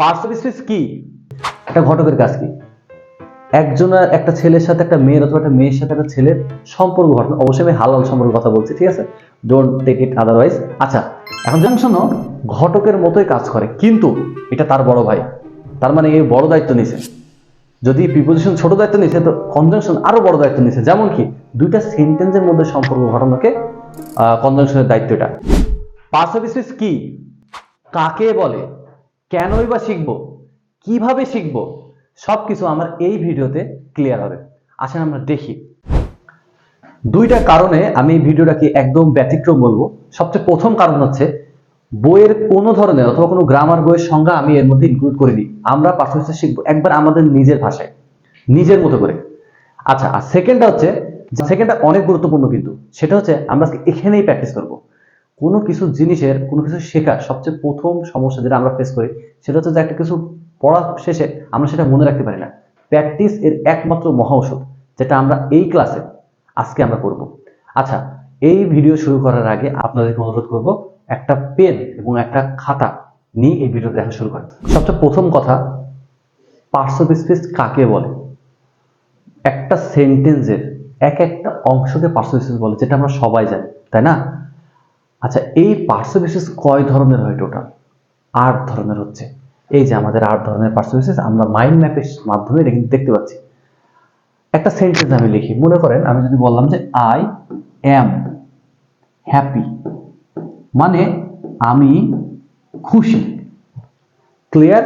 Speech কি? একটা ঘটকের কাজ কি? একজনের একটা ছেলের সাথে, একটা মেয়ের অথবা একটা মেয়ের সাথে একটা ছেলের সম্পর্ক ঘটনা। অবশ্যই আমি হালাল সম্পর্কের কথা বলছি, ঠিক আছে? ডোন্ট টেক ইট আদারওয়াইজ আচ্ছা এখন শোনো, ঘটকের মতোই কাজ করে, কিন্তু এটা তার বড় ভাই। তার মানে এই বড় দায়িত্ব নিছে। যদি প্রিপোজিশন ছোট দায়িত্ব নিছে, তো কনজাংশন আরও বড় দায়িত্ব নিছে। যেমন কি, দুইটা সেন্টেন্সের মধ্যে সম্পর্ক ঘটানোকে কনজাংশনের দায়িত্বটা। পার্টস অফ স্পিচ কি? কাকে বলে? কেনই বা শিখব? কীভাবে শিখব? সবকিছু আমার এই ভিডিওতে ক্লিয়ার হবে। আসেন আমরা দেখি। দুইটা কারণে আমি ভিডিওটাকে একদম ব্যতিক্রম বলব। সবচেয়ে প্রথম কারণ হচ্ছে, বইয়ের কোনো ধরনের অথবা কোনো গ্রামার বইয়ের সংজ্ঞা আমি এর মধ্যে ইনক্লুড করিনি। আমরা পার্সোনালি শিখব একবার আমাদের নিজের ভাষায়, নিজের মতো করে। আচ্ছা আর সেকেন্ডটা হচ্ছে সেকেন্ডটা অনেক গুরুত্বপূর্ণ কিন্তু। সেটা হচ্ছে, আমরা এখানেই প্র্যাকটিস করব। কোনো কিছু জিনিসের, কোনো কিছু শেখার সবচেয়ে প্রথম সমস্যা যেটা আমরা ফেস করি, সেটা হচ্ছে যে একটা কিছু পড়া শেষে আমরা সেটা মনে রাখতে পারি না। প্র্যাকটিস এর একমাত্র মহা ঔষধ যেটা আমরা এই ক্লাসে আজকে আমরা করব। আচ্ছা এই ভিডিও শুরু করার আগে আপনাদেরকে অনুরোধ করব, একটা পেন এবং একটা খাতা নিয়ে এই ভিডিও দেখা শুরু করেন। সবচেয়ে প্রথম কথা পার্টস স্পিচ কাকে বলে? একটা সেন্টেন্সের এক একটা অংশকে পার্টস স্পিচ বলে, যেটা আমরা সবাই জানি, তাই না? আচ্ছা এই অফ কয় ধরনের হয় টোটাল আট ধরনের হচ্ছে। এই যে আমাদের আট ধরনের অফ আমরা মাইন্ড ম্যাপের মাধ্যমে কিন্তু দেখতে পাচ্ছি। একটা সেন্টেন্স আমি লিখি। মনে করেন, আমি যদি বললাম যে আই অ্যাম হ্যাপি মানে আমি খুশি। ক্লিয়ার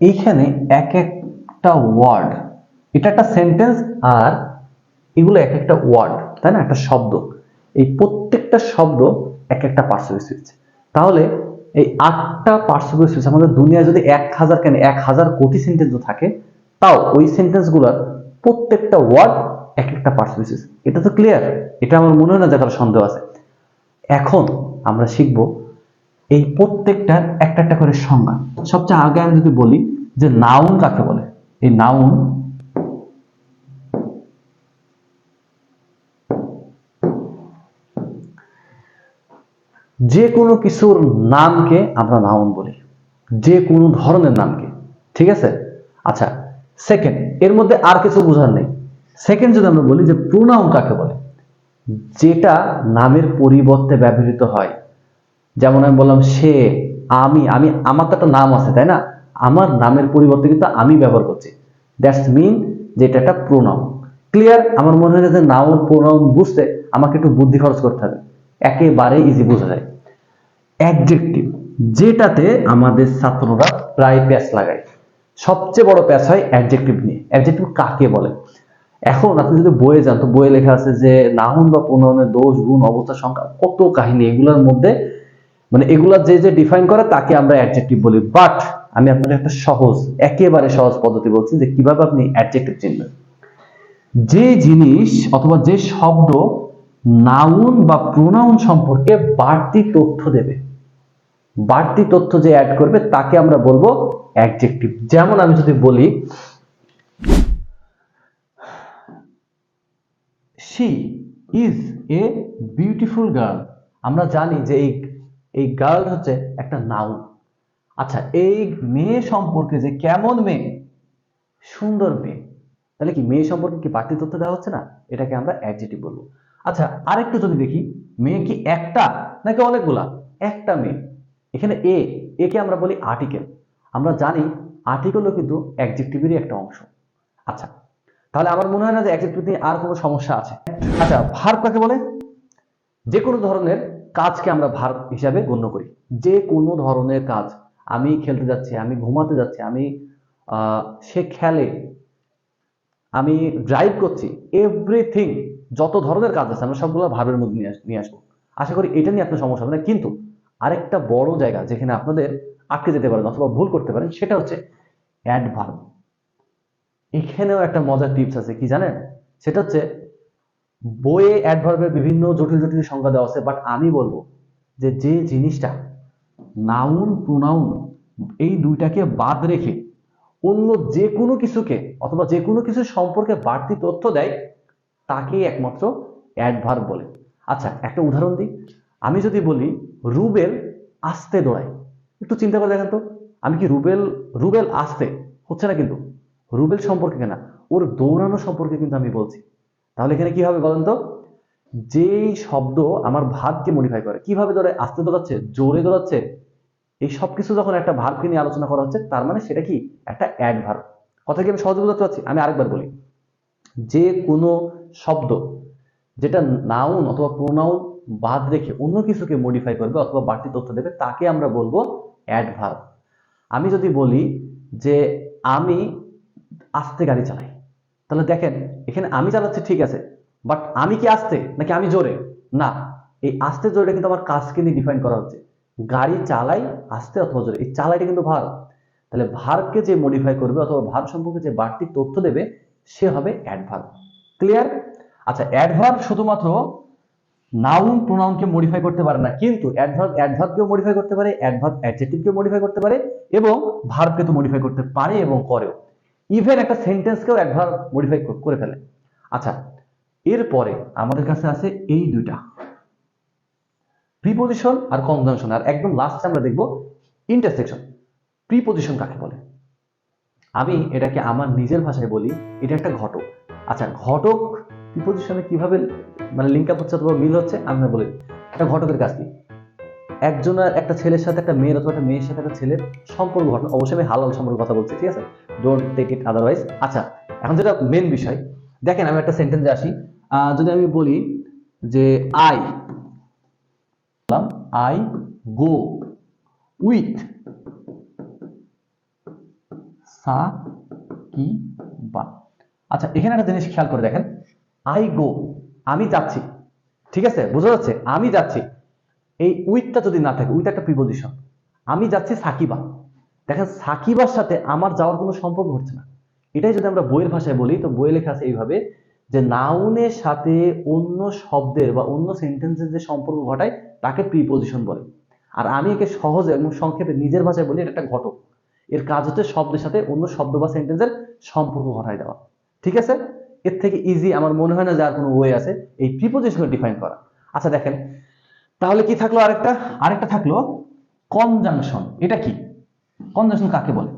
এইখানে এক একটা ওয়ার্ড এটা একটা সেন্টেন্স আর এগুলো এক একটা ওয়ার্ড তাই না? একটা শব্দ। এই প্রত্যেকটা শব্দ এক একটা পার্টস অফ স্পিচ তাহলে এই আটটা পার্টস অফ স্পিচ আমাদের দুনিয়ায় যদি এক হাজার কেন এক হাজার কোটি সেন্টেন্সও থাকে, তাও ওই সেন্টেন্সগুলোর প্রত্যেকটা ওয়ার্ড এক একটা পার্টস অফ স্পিচ এটা তো ক্লিয়ার এটা আমার মনে হয় না যে কারও সন্দেহ আছে। এখন আমরা শিখব এই প্রত্যেকটার একটা একটা করে সংজ্ঞা। সবচেয়ে আগে আমি যদি বলি যে নাউন কাকে বলে? এই নাউন যে কোনো কিছুর নামকে আমরা নাউন বলি। যে কোনো ধরনের নামকে। ঠিক আছে? আচ্ছা সেকেন্ড এর মধ্যে আর কিছু বোঝার নেই। সেকেন্ড যদি আমরা বলি যে প্রোনাউন কাকে বলে? যেটা নামের পরিবর্তে ব্যবহৃত হয়। যেমন আমি বললাম সে, আমি আমি, আমার তো একটা নাম আছে, তাই না? আমার নামের পরিবর্তে কিন্তু আমি ব্যবহার করছি। দ্যাটস মিন যে এটা একটা প্রোনাউন ক্লিয়ার আমার মনে হয় যে নাউন প্রোনাউন বুঝতে আমাকে একটু বুদ্ধি খরচ করতে হবে। একেবারে ইজি বোঝা যায়। অ্যাডজেক্টিভ যেটাতে আমাদের ছাত্ররা প্রায় প্যাচ লাগায়। সবচেয়ে বড় প্যাচ হয় অ্যাডজেক্টিভ নিয়ে। অ্যাডজেক্টিভ কাকে বলে? এখন আপনি যদি বইয়ে যান, তো বইয়ে লেখা আছে যে, নাউন বা প্রণয়নের দোষ, গুণ, অবস্থা, সংখ্যা, কত কাহিনী, এগুলোর মধ্যে মানে এগুলা যে যে ডিফাইন করে, তাকে আমরা অ্যাডজেক্টিভ বলি। বাট আমি আপনাদের একটা সহজ, একেবারে সহজ পদ্ধতি বলছি যে, কীভাবে আপনি অ্যাডজেক্টিভ চিনবেন। যে জিনিস অথবা যে শব্দ নাউন বা প্রোনাউন সম্পর্কে বাড়তি তথ্য দেবে। বাড়তি তথ্য যে অ্যাড করবে, তাকে আমরা বলব অ্যাডজেক্টিভ যেমন আমি যদি বলি she is a beautiful girl আমরা জানি যে এই এই গার্ল হচ্ছে একটা নাউন। আচ্ছা এই মেয়ে সম্পর্কে যে কেমন মেয়ে? সুন্দর মেয়ে। তাহলে কি মেয়ে সম্পর্কে কি বাড়তি তথ্য দেওয়া হচ্ছে না? এটাকে আমরা অ্যাডজেক্টিভ বলব। আচ্ছা আরেকটু যদি দেখি, মেয়ে কি একটা নাকি অনেকগুলা? একটা মেয়ে। এখানে এ একে আমরা বলি আর্টিকেল আমরা জানি আর্টিকেলও কিন্তু অ্যাডজেক্টিভেরই একটা অংশ। আচ্ছা তাহলে আমার মনে হয় না যে অ্যাডজেক্টিভ নিয়ে আর কোনো সমস্যা আছে। আচ্ছা ভার্ব কাকে বলে? যে কোনো ধরনের কাজকে আমরা ভার্ব হিসাবে গণ্য করি। যে কোনো ধরনের কাজ। আমি খেলতে যাচ্ছি, আমি ঘুমাতে যাচ্ছি, আমি সে খেলে, আমি ড্রাইভ করছি এভরিথিং যত ধরনের কাজ আছে, আমরা সবগুলো ভাবের মধ্যে নিয়ে নিয়ে আসব। আশা করি এটা নিয়ে আপনার সমস্যা হবে না। কিন্তু আরেকটা বড় জায়গা যেখানে আপনাদের আটকে যেতে পারেন অথবা ভুল করতে পারেন, সেটা হচ্ছে অ্যাডভার্ব এখানেও একটা মজার টিপস আছে, কি জানেন? সেটা হচ্ছে বইয়ে অ্যাডভার্বের বিভিন্ন জটিল জটিল সংজ্ঞা দেওয়া আছে বাট আমি বলব যে যে জিনিসটা নাউন প্রোনাউন এই দুইটাকে বাদ রেখে অন্য যে কোনো কিছুকে অথবা যে কোনো কিছু সম্পর্কে বাড়তি তথ্য দেয় তাকেই একমাত্র অ্যাডভার্ব বলে। আচ্ছা একটা উদাহরণ দিই। আমি যদি বলি, রুবেল আস্তে দৌড়ায়। একটু চিন্তা করে দেখেন তো। আমি কি রুবেল রুবেল আসতে? হচ্ছে না কিন্তু। রুবেল সম্পর্কে কেনা। ওর দৌড়ানো সম্পর্কে কিন্তু আমি বলছি। তাহলে এখানে কি হবে বলেন তো? যেই শব্দ আমার ভাবকে মডিফাই করে, কীভাবে ধরে আসতে দৌড়াচ্ছে, জোরে দৌড়াচ্ছে, এই সব কিছু যখন একটা ভার্বকে নিয়ে আলোচনা করা হচ্ছে, তার মানে সেটা কি? একটা অ্যাড ভার্ব কথা কি আমি সহজে বোঝাতে পারছি? আমি আরেকবার বলি। যে কোনো শব্দ যেটা নাউন অথবা প্রোনাউন বাদ রেখে অন্য কিছুকে মডিফাই করবে অথবা বাড়তি তথ্য দেবে, তাকে আমরা বলব অ্যাডভার্ব আমি যদি বলি যে আমি আস্তে গাড়ি চালাই, তাহলে দেখেন, এখানে আমি চালাচ্ছি ঠিক আছে বাট আমি কি আস্তে নাকি আমি জোরে? না, এই আস্তে জোরে কিন্তু আমার কাজকে নিয়ে ডিফাইন করা হচ্ছে। গাড়ি চালাই আস্তে অথবা জোরে, এই চালাইটা কিন্তু ভার তাহলে ভার্বকে যে মডিফাই করবে অথবা ভার্ব সম্পর্কে যে বাড়তি তথ্য দেবে সে হবে অ্যাডভার্ব ক্লিয়ার আচ্ছা অ্যাডভার্ব শুধুমাত্র নাউন প্রোনাউনকে মডিফাই করতে পারে না, কিন্তু অ্যাডভার্ব অ্যাডভার্বকেও মডিফাই করতে পারে অ্যাডভার্ব অ্যাডজেক্টিভকেও মডিফাই করতে পারে এবং ভার্বকে তো মডিফাই করতে পারে এবং করেও। ইভেন একটা সেন্টেন্সকেও অ্যাডভার্ব মডিফাই করে ফেলে। আচ্ছা এরপরে আমাদের কাছে আছে এই দুইটা। প্রিপোজিশন আর কনজাংশন আর একদম লাস্টে আমরা দেখব ইন্টারসেকশন প্রিপোজিশন কাকে বলে? আমি এটাকে আমার নিজের ভাষায় বলি, এটা একটা ঘটক। আচ্ছা ঘটক প্রিপোজিশনে কীভাবে মানে লিঙ্ক আপ হচ্ছে অথবা মিল হচ্ছে, আমি না বলি একটা ঘটকের কাজ কি? একজনের একটা ছেলের সাথে একটা মেয়ের অথবা একটা মেয়ের সাথে একটা ছেলের সম্পর্ক ঘটনা। অবশ্যই আমি হালাল সম্পর্কে কথা বলছি, ঠিক আছে? ডোন্ট টেক ইট আদারওয়াইজ আচ্ছা এখন যেটা মেন বিষয়, দেখেন আমি একটা সেন্টেন্সে আসি। যদি আমি বলি যে আই আই গো উইথ সা, কি, বা। আচ্ছা এখানে একটা জিনিস খেয়াল করে দেখেন। আই গো আমি যাচ্ছি। ঠিক আছে? বোঝা যাচ্ছে? আমি যাচ্ছি। এই উইথটা যদি না থাকে, উইথ একটা প্রিপোজিশন আমি যাচ্ছি সাকিবা। দেখেন, সাকিবার সাথে আমার যাওয়ার কোনো সম্পর্ক হচ্ছে না। এটাই যদি আমরা বইয়ের ভাষায় বলি, তো বইয়ে লেখা আছে এইভাবে যে নাউনের সাথে অন্য শব্দের বা অন্য সেন্টেন্সের যে সম্পর্ক ঘটায়, তাকে প্রিপোজিশন বলে। আর আমি একে সহজে এবং সংক্ষেপে নিজের ভাষায় বলি, এটা একটা ঘটক। এর কাজ হচ্ছে শব্দের সাথে অন্য শব্দ বা সেন্টেন্সের সম্পর্ক ঘটায় দেওয়া। ঠিক আছে? এর থেকে ইজি আমার মনে হয় না যে আর কোনো ওয়ে আছে এই প্রিপোজিশনকে ডিফাইন করা। আচ্ছা দেখেন। তাহলে কি থাকল আরেকটা? আরেকটা থাকল কনজাংশন এটা কি? কনজাংশন কাকে বলে?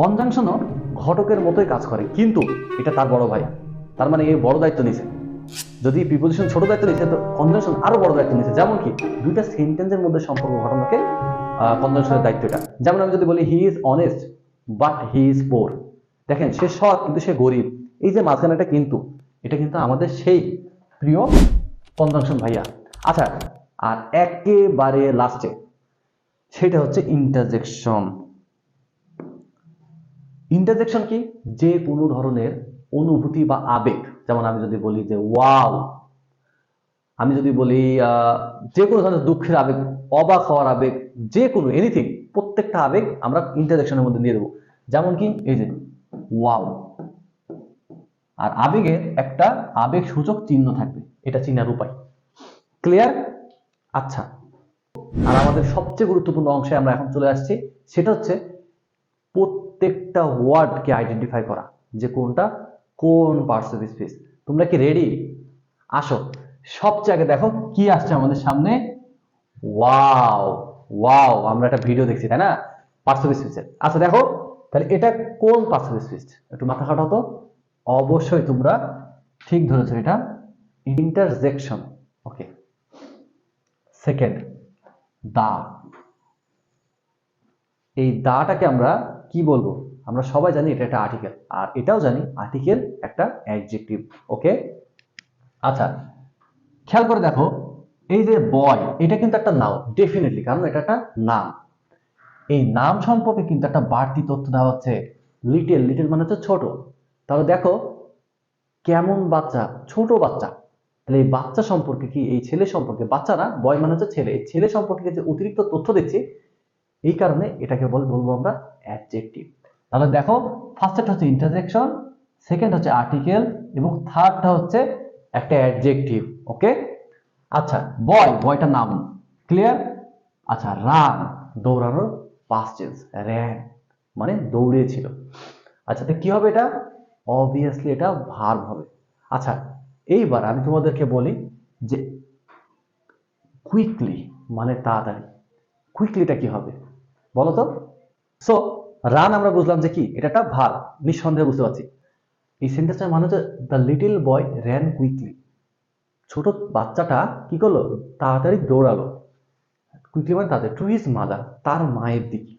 কনজাংশনও ঘটকের মতোই কাজ করে, কিন্তু এটা তার বড় ভাই। তার মানে এই বড় দায়িত্ব নিছে। যদি প্রিপোজিশন ছোট দায়িত্ব নিছে, তো কনজাংশন আরও বড় দায়িত্ব নিছে। যেমন কি, দুইটা সেন্টেন্সের মধ্যে সম্পর্ক ঘটানোকে কনজাংশনের দায়িত্বটা। যেমন আমি যদি বলি he is honest but he is poor দেখেন, সে সৎ, কিন্তু সে গরিব। এই যে মাঝখানে একটা কিন্তু, এটা কিন্তু আমাদের সেই প্রিয় কনজাংশন ভাইয়া। আচ্ছা আর একেবারে লাস্টে সেটা হচ্ছে ইন্টারজেকশন ইন্টারজেকশন কি? যে কোনো ধরনের অনুভূতি বা আবেগ। যেমন আমি যদি বলি যে ওয়াও আমি যদি বলি যে কোনো ধরনের দুঃখের আবেগ, অবাক হওয়ার আবেগ, যে কোনো এনিথিং প্রত্যেকটা আবেগ আমরা ইন্টারজেকশনের মধ্যে নিয়ে দেবো। যেমন কি, এই যে ওয়াও আর আবেগের একটা আবেগ সূচক চিহ্ন থাকবে, এটা চিনার উপায়। ক্লিয়ার আচ্ছা। আর আমাদের সবচেয়ে গুরুত্বপূর্ণ অংশে আমরা এখন চলে আসছি, সেটা হচ্ছে প্রত্যেকটা ওয়ার্ডকে আইডেন্টিফাই করা, যে কোনটা, কোন পার্টস অফ স্পিচ তোমরা কি রেডি আসো। সবচেয়ে আগে দেখো কি আসছে আমাদের সামনে। ওয়াও ওয়াও, আমরা একটা ভিডিও দেখছি, তাই না? পার্টস অফ স্পিচের আচ্ছা দেখো, তাহলে এটা কোন পার্টস অফ স্পিচ একটু মাথা খাটাও তো। অবশ্যই তোমরা ঠিক ধরেছো এটা। ইন্টারজেকশন ওকে সেকেন্ড দা। এই দাটাকে আমরা কি বলব? আমরা সবাই জানি এটা একটা আর্টিকেল আর এটাও জানি আর্টিকেল একটা অ্যাডজেক্টিভ ওকে আচ্ছা খেয়াল করে দেখো, এই যে বয় এটা কিন্তু একটা নাম ডেফিনেটলি কারণ এটা একটা নাম এই নাম সম্পর্কে কিন্তু একটা বাড়তি তথ্য দেওয়া হচ্ছে লিটেল লিটেল মানে হচ্ছে ছোট। তাহলে দেখো, কেমন বাচ্চা? ছোট বাচ্চা। তাহলে এই বাচ্চা সম্পর্কে কি? এই ছেলে সম্পর্কে? বাচ্চা না বয় মানে হচ্ছে ছেলে। এই ছেলে সম্পর্কে যে অতিরিক্ত তথ্য দিচ্ছি, এই কারণে এটাকে বল, বলব আমরা অ্যাডজেক্টিভ তাহলে দেখো ফার্স্টটা হচ্ছে ইন্টারজেকশন সেকেন্ড হচ্ছে আর্টিকেল এবং থার্ডটা হচ্ছে একটা অ্যাডজেক্টিভ ওকে আচ্ছা বয় বয়টা নাম ক্লিয়ার আচ্ছা রান দৌড়ানোর পাস্ট টেন্স র্যান মানে দৌড়িয়েছিল আচ্ছা তো কি হবে এটা? অবভিয়াসলি এটা ভার্ব হবে। আচ্ছা এইবার আমি তোমাদেরকে বলি যে কুইকলি মানে তাড়াতাড়ি। কুইকলিটা কি হবে? বলো তো। সো রান আমরা বুঝলাম যে কি? এটা একটা ভার নিঃসন্দেহে বুঝতে পারছি। এই সেন্টেন্সটার মানে হচ্ছে the little boy ran quickly ছোট বাচ্চাটা কি করল? তাড়াতাড়ি দৌড়ালো। কুইকলি মানে তাদের টু হিজ মাদার তার মায়ের দিকে।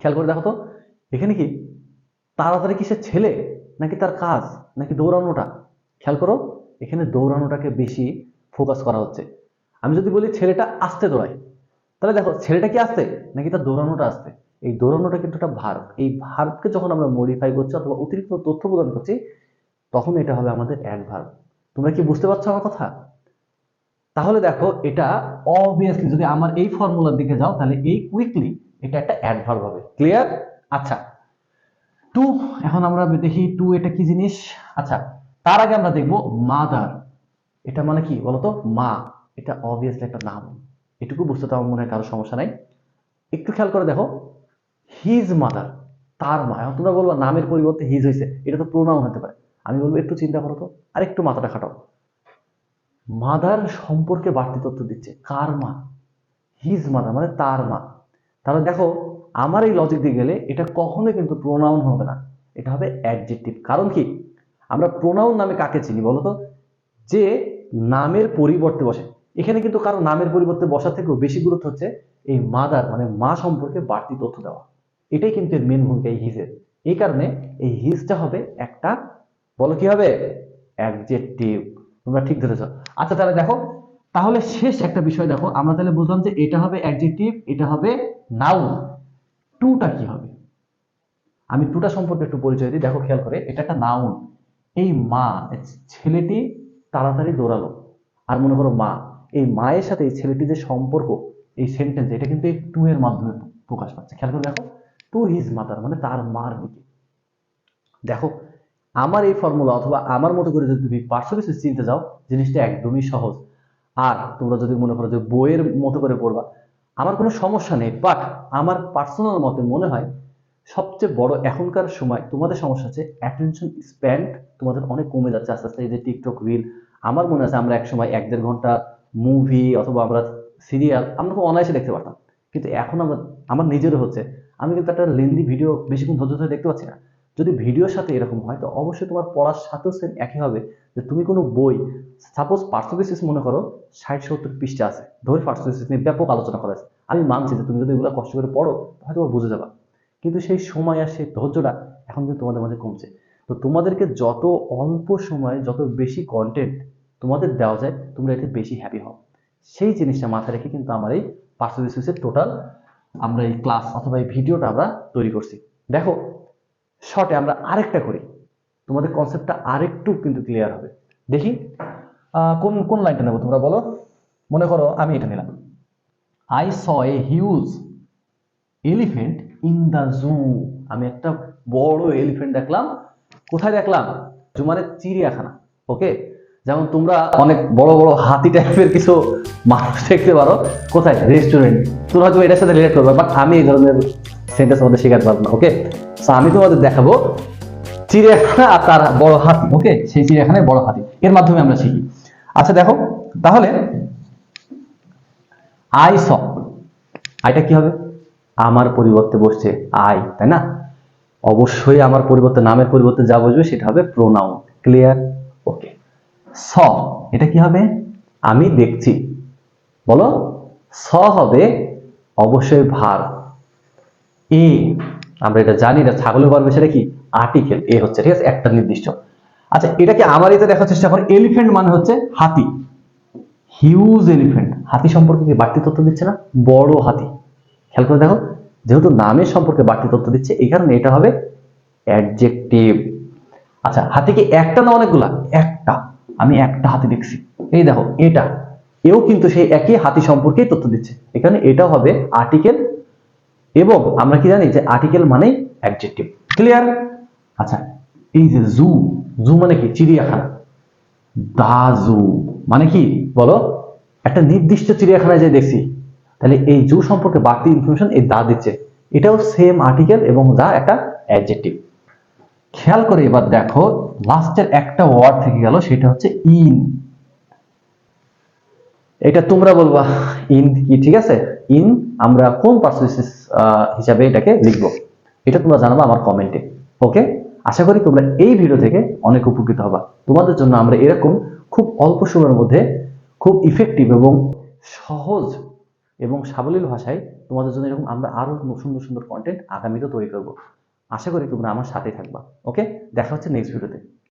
খেয়াল করে দেখো তো, এখানে কি তাড়াতাড়ি কি সে ছেলে নাকি তার কাজ, নাকি দৌড়ানোটা? খেয়াল করো, এখানে দৌড়ানোটাকে বেশি ফোকাস করা হচ্ছে। আমি যদি বলি ছেলেটা আসতে দৌড়ায়, তাহলে দেখো, ছেলেটা কি আসতে, নাকি তার দৌড়ানোটা আসতে? এই দৌড়ানোটা কিন্তু একটা ভার্ব এই ভার্বকে যখন আমরা মডিফাই করছি অথবা অতিরিক্ত তথ্য প্রদান করছি, তখন এটা হবে আমাদের এক অ্যাডভার্ব তোমরা কি বুঝতে পারছ আমার কথা? তাহলে দেখো, এটা অবভিয়াসলি যদি আমার এই ফর্মুলার দিকে যাও, তাহলে এই কুইকলি এটা একটা অ্যাডভার্ব হবে। ক্লিয়ার আচ্ছা। টু এখন আমরা দেখি টু এটা কি জিনিস? আচ্ছা তার আগে আমরা দেখব মাদার এটা মানে কি বলতো? মা। এটা অবভিয়াসলি একটা নাম এটুকু বুঝতে তো আমার মনে হয় কারও সমস্যা নাই। একটু খেয়াল করে দেখো। হিজ মাদার তার মা। এখন তোমরা বলব নামের পরিবর্তে হিজ হয়েছে এটা তো প্রোনাউন হতে পারে। আমি বলব, একটু চিন্তা করো তো, আর একটু মাথাটা খাটাও। মাদার সম্পর্কে বাড়তি তথ্য দিচ্ছে। কার মা? হিজ মাদার মানে তার মা। তাহলে দেখো, আমার এই লজিক দিয়ে গেলে এটা কখনোই কিন্তু প্রোনাউন হবে না। এটা হবে অ্যাডজেক্টিভ কারণ কি? আমরা প্রোনাউন নামে কাকে চিনি বলো তো? যে নামের পরিবর্তে বসে। এখানে কিন্তু কারও নামের পরিবর্তে বসা থেকেও বেশি গুরুত্ব হচ্ছে এই মাদার মানে মা সম্পর্কে বাড়তি তথ্য দেওয়া। এটাই কিন্তু এর মেন ভূমিকা এই হিজের এই কারণে এই হিজটা হবে একটা বলো কি হবে? অ্যাডজেক্টিভ তোমরা ঠিক ধরেছ। আচ্ছা তাহলে দেখো, তাহলে শেষ একটা বিষয় দেখো। আমরা তাহলে বুঝলাম যে এটা হবে অ্যাডজেক্টিভ এটা হবে নাউন টুটা কি হবে? আমি টুটা সম্পর্কে একটু পরিচয় দিই। দেখো, খেয়াল করে, এটা একটা নাউন এই মা ছেলেটি তাড়াতাড়ি দৌড়ালো। আর মনে করো মা, এই মায়ের সাথে এই ছেলেটি যে সম্পর্ক, এই সেন্টেন্স এটা কিন্তু এই টু এর মাধ্যমে প্রকাশ পাচ্ছে। খেয়াল করে দেখো টু হিজ মাদার মানে তার মার দিকে। দেখো আমার এই ফর্মুলা অথবা আমার মতো করে যদি তুমি পার্শ্ব বিশেষ চিনতে যাও জিনিসটা একদমই সহজ। আর তোমরা যদি মনে করো যে বইয়ের মতো করে পড়বা, আমার কোনো সমস্যা নেই বাট আমার পার্সোনাল মতে মনে হয় সবচেয়ে বড় এখনকার সময় তোমাদের সমস্যা হচ্ছে অ্যাটেনশন স্প্যান্ড তোমাদের অনেক কমে যাচ্ছে আস্তে আস্তে। এই যে টিকটক রিল আমার মনে আছে আমরা এক সময় এক দেড় ঘণ্টা মুভি অথবা আমরা সিরিয়াল আমরা খুব অনায়াসে দেখতে পারতাম। কিন্তু এখন আমরা, আমার নিজেরও হচ্ছে। আমি কিন্তু একটা লেন্দি ভিডিও বেশিক্ষণ ধৈর্য ধরে দেখতে পাচ্ছি না। যদি ভিডিওর সাথে এরকম হয়, তো অবশ্যই তোমার পড়ার সাথেও সেম একই হবে। যে তুমি কোনো বই সাপোজ পার্সোবিসিস মনে করো, ষাট, সত্তর পৃষ্ঠা আছে, ধরে পার্সোবিসিস নিয়ে ব্যাপক আলোচনা করা আছে আমি মানছি যে তুমি যদি এগুলো কষ্ট করে পড়ো, হয়তো বুঝে যাবা। কিন্তু সেই সময় আর সেই ধৈর্যটা এখন কিন্তু তোমাদের মাঝে কমছে। তো তোমাদেরকে যত অল্প সময়ে যত বেশি কন্টেন্ট তোমাদের দেওয়া যায়, তোমরা এতে বেশি হ্যাপি হও। সেই জিনিসটা মাথায় রেখে কিন্তু আমার এই পার্সোবিসিসের টোটাল আমরা এই ক্লাস অথবা এই ভিডিওটা আমরা তৈরি করছি। দেখো শর্টে আমরা আরেকটা করি। তোমাদের কনসেপ্টটা আরেকটু কিন্তু ক্লিয়ার হবে। দেখি কোন কোন লাইনটা নেব তোমরা বলো? মনে করো আমি এটা নিলাম। I saw a huge elephant in the zoo আমি একটা বড় এলিফেন্ট দেখলাম। কোথায় দেখলাম? জু মানে চিড়িয়াখানা ওকে যেমন তোমরা অনেক বড় বড় হাতি টাইপের কিছু মানুষ দেখতে পারো। কোথায়? রেস্টুরেন্ট তোমরা হয়তো এটার সাথে রিলেট করবে বাট আমি এই ধরনের সেন্টেন্স আমাদের শেখাতে পারব না ওকে আমি তোমাদের দেখাবো চিড়িয়াখানা আর তার বড় হাতি ওকে সেই চিড়িয়াখানায় বড় হাতি, এর মাধ্যমে আমরা শিখি। আচ্ছা দেখো, তাহলে আই স আইটা কি হবে? আমার পরিবর্তে বসছে আই তাই না? অবশ্যই আমার পরিবর্তে, নামের পরিবর্তে যা বসবে সেটা হবে প্রোনাউন ক্লিয়ার ওকে স এটা কি হবে? আমি দেখছি। বলো? স হবে অবশ্যই ভার। এ, আমরা এটা জানি না, ছাগলের পারবে সেটা কি? আর্টিকেল এ হচ্ছে, ঠিক আছে? একটা নির্দিষ্ট। আচ্ছা এটাকে আমার এতে দেখার চেষ্টা করি। এলিফেন্ট মানে হচ্ছে হাতি। হিউজ এলিফেন্ট হাতি সম্পর্কে কি বাড়তি তথ্য দিচ্ছে না? বড় হাতি। খেয়াল করে দেখো, যেহেতু নামের সম্পর্কে বাড়তি তথ্য দিচ্ছে, এই কারণে এটা হবে অ্যাডজেক্টিভ আচ্ছা হাতি কি একটা না অনেকগুলা? একটা। আমি একটা হাতি দেখছি। এই দেখো, এটা। এও কিন্তু সেই একই হাতি সম্পর্কেই তথ্য দিচ্ছে। এখানে এটা হবে আর্টিকেল এবং আমরা কি জানি যে আর্টিকেল মানে অ্যাডজেক্টিভ ক্লিয়ার আচ্ছা এই যে জু জু মানে কি? চিড়িয়াখানা। দা জু মানে কি? বলো, একটা নির্দিষ্ট চিড়িয়াখানায় যে দেখছি। তাহলে এই জু সম্পর্কে বাড়তি ইনফরমেশন এই দা দিচ্ছে। এটাও সেম আর্টিকেল এবং দা একটা অ্যাডজেক্টিভ খেয়াল করে এবার দেখো লাস্টের একটা ওয়ার্ড থেকে গেল, সেটা হচ্ছে ইন এটা তোমরা বলবা ইন কি? ঠিক আছে? ইন আমরা কোন পার্সেন্টেজ হিসাবে এটাকে লিখব। এটা তোমরা জানাব আমার কমেন্টে ওকে আশা করি তোমরা এই ভিডিও থেকে অনেক উপকৃত হবা। তোমাদের জন্য আমরা এরকম খুব অল্প সময়ের মধ্যে খুব ইফেক্টিভ এবং সহজ এবং সাবলীল ভাষায় তোমাদের জন্য এরকম আমরা আরও সুন্দর সুন্দর কন্টেন্ট আগামীতে তৈরি করব। আশা করি তোমরা আমার সাথে থাকবা। ওকে দেখা হচ্ছে নেক্সট ভিডিওতে